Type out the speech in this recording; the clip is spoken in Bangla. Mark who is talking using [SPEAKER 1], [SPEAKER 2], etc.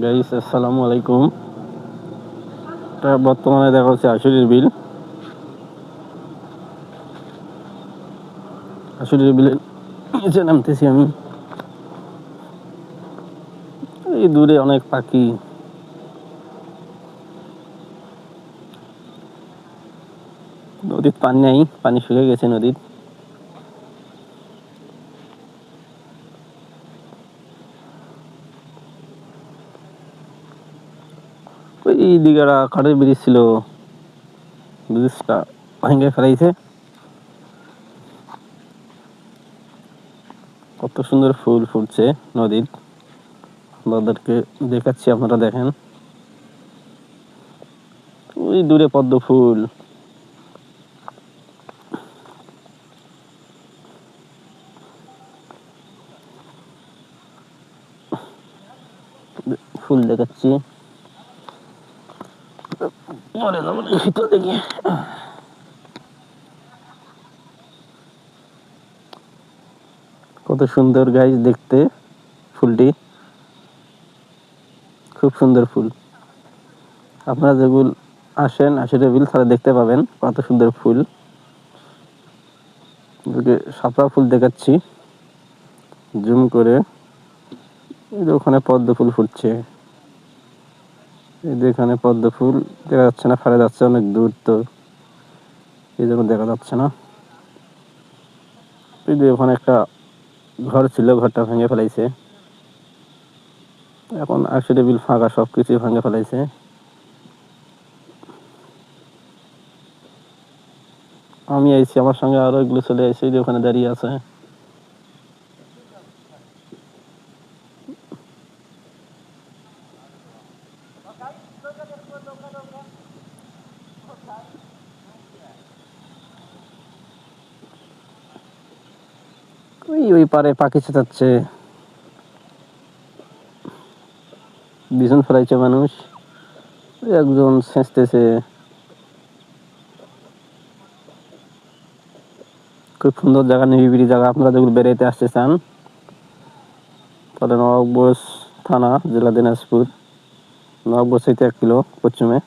[SPEAKER 1] গাইস আসসালামু আলাইকুম এটা বর্তমানে দেখা হচ্ছে আশুলির বিল। আশুলির বিলে নিচে নামতেছি আমি। এই দূরে অনেক পাখি। নদীর পানি নাই, পানি শুকিয়ে গেছে নদীর। ওই দিঘাটা কাঠের ব্রিজ ছিল। ব্রিজটা ভেঙে ফেলাইছে। কত সুন্দর ফুল ফুটছে নদীর। আপনাদেরকে দেখাচ্ছি, আপনারা দেখেন। ওই দূরে পদ্ম ফুল। ফুল দেখাচ্ছি। যাব ভিতর দেখি কত সুন্দর গাইজ দেখতে ফুলটি। খুব সুন্দর ফুল। আপনারা যেগুলো আসেন আসলে বিল তাহলে দেখতে পাবেন কত সুন্দর ফুল। সাপড়া ফুল দেখাচ্ছি। জুম করে ওখানে পদ্ম ফুল ফুটছে। এই যে এখানে পদ্ম ফুল, দেখা যাচ্ছে না ফেলে যাচ্ছে, অনেক দূর তো। এই জন্য দেখা যাচ্ছে না। এই যে ওখানে একটা ঘর ছিল, ঘরটা ভেঙে ফেলাইছে। এখন আসলে বিল ফাঁকা সব কিছুই ভেঙে ফেলাইছে। আমি আইছি, আমার সঙ্গে আরও এগুলো চলে আইছি যে ওখানে দাঁড়িয়ে আছে। ওই ওই পারে পাখি চেঁচাচ্ছে বিছন ফেলাইছে মানুষ। একজন সেঁচতেছে। খুব সুন্দর জায়গা, নিরিবিলি জায়গা। আপনারা যেগুলো বেড়াইতে আসতে চান, তাহলে নবাবগঞ্জ থানা, জেলা দিনাজপুর। नौ बस एक किलो कुछ में।